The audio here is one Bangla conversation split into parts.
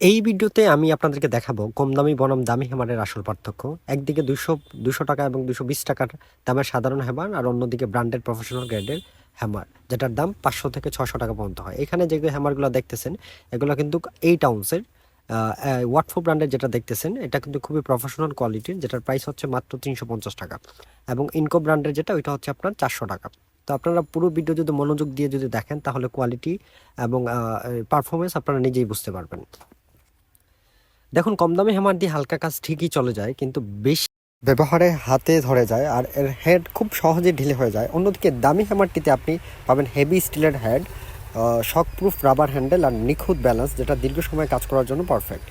এই ভিডিওতে আমি আপনাদেরকে দেখাবো কম দামি বনাম দামি হ্যামারের আসল পার্থক্য। একদিকে দুশো দুশো টাকা এবং দুশো বিশ টাকার দামের সাধারণ হ্যামার আর অন্যদিকে ব্র্যান্ডেড প্রফেশনাল গ্রেডের হ্যামার, যেটার দাম পাঁচশো থেকে ছশো টাকা পর্যন্ত হয়। এখানে যে হ্যামারগুলো দেখতেছেন, এগুলো কিন্তু এইট আউন্সের ওয়াটফো ব্র্যান্ডের যেটা দেখতেছেন, এটা কিন্তু খুবই প্রফেশনাল কোয়ালিটির যেটার প্রাইস হচ্ছে মাত্র তিনশো পঞ্চাশ টাকা। এবং ইনকো ব্র্যান্ডের যেটা, ওইটা হচ্ছে আপনার চারশো টাকা। তো আপনারা পুরো ভিডিও যদি মনোযোগ দিয়ে যদি দেখেন, তাহলে কোয়ালিটি এবং পারফরমেন্স আপনারা নিজেই বুঝতে পারবেন। দেখুন, কম দামে হ্যামার দিয়ে হালকা কাজ ঠিকই চলে যায়, কিন্তু বেশি ব্যবহারে হাতে ধরে যায় আর এর হেড খুব সহজে ঢিলে হয়ে যায়। অন্যদিকে দামি হ্যামারটিতে আপনি পাবেন হেভি স্টিলের হেড শকপ্রুফ রাবার হ্যান্ডেল আর নিখুঁত ব্যালেন্স যেটা দীর্ঘ সময় কাজ করার জন্য পারফেক্ট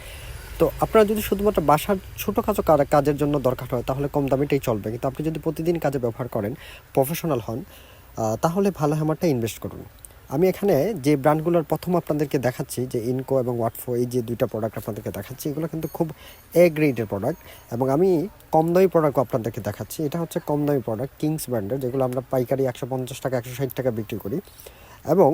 তো আপনারা যদি শুধুমাত্র বাসার ছোটোখাটো কা- কাজের জন্য দরকার হয়, তাহলে কম দামিটাই চলবে। কিন্তু আপনি যদি প্রতিদিন কাজে ব্যবহার করেন প্রফেশনাল হন তাহলে ভালো হ্যামারটা ইনভেস্ট করুন। আমি এখানে যে ব্র্যান্ডগুলোর প্রথম আপনাদেরকে দেখাচ্ছি, যে ইনকো এবং ওয়াটফো এই যে দুইটা প্রোডাক্ট আপনাদেরকে দেখাচ্ছি, এগুলো কিন্তু খুব এ গ্রেডের প্রোডাক্ট এবং আমি কম দামি প্রোডাক্ট আপনাদেরকে দেখাচ্ছি। এটা হচ্ছে কম দামি প্রোডাক্ট কিংস ব্র্যান্ডের যেগুলো আমরা পাইকারি একশো পঞ্চাশ টাকা, একশো ষাট টাকা বিক্রি করি। এবং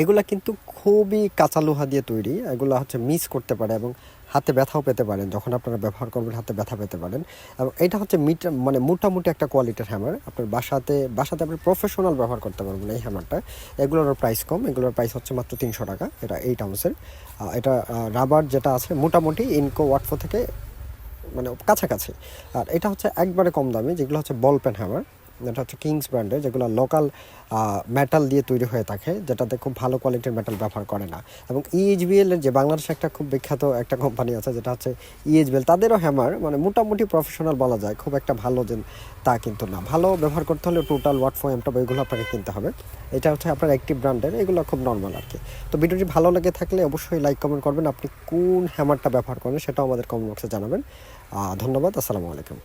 এগুলো কিন্তু খুবই কাঁচা লোহা দিয়ে তৈরি। এগুলো হচ্ছে মিস করতে পারে এবং হাতে ব্যথাও পেতে পারেন, যখন আপনারা ব্যবহার করবেন হাতে ব্যথা পেতে পারেন। এবং এটা হচ্ছে মিটা মানে মোটামুটি একটা কোয়ালিটির হ্যামার। আপনার বাসাতে বাসাতে আপনি প্রফেশনাল ব্যবহার করতে পারবেন এই হ্যামারটা। এগুলোর প্রাইস কম, এগুলোর প্রাইস হচ্ছে মাত্র তিনশো টাকা। এটা এইট আউন্সের এটা রাবার যেটা আছে, মোটামুটি ইনকো ওয়াটফো থেকে মানে কাছাকাছি। আর এটা হচ্ছে একবারে কম দামি, যেগুলো হচ্ছে বল পেন হ্যামার এটা হচ্ছে কিংস ব্র্যান্ডের যেগুলো লোকাল মেটাল দিয়ে তৈরি হয়ে থাকে, যেটাতে খুব ভালো কোয়ালিটির মেটাল ব্যবহার করে না। এবং ইএইচবিএল এর যে বাংলাদেশে একটা খুব বিখ্যাত একটা কোম্পানি আছে, যেটা হচ্ছে ইএইচবিএল তাদেরও হ্যামার মানে মোটামুটি প্রফেশনাল বলা যায়, খুব একটা ভালো যে তা কিন্তু না। ভালো ব্যবহার করতে হলে টোটাল ওয়াট ফো এমটা এগুলো আপনাকে কিনতে হবে। এটা হচ্ছে আপনার অ্যাক্টিভ ব্র্যান্ডের এগুলো খুব নর্মাল আর কি। তো ভিডিওটি ভালো লেগে থাকলে অবশ্যই লাইক কমেন্ট করবেন, আপনি কোন হ্যামারটা ব্যবহার করেন, সেটাও আমাদের কমেন্ট বক্সে জানাবেন। ধন্যবাদ, আসসালামু আলাইকুম।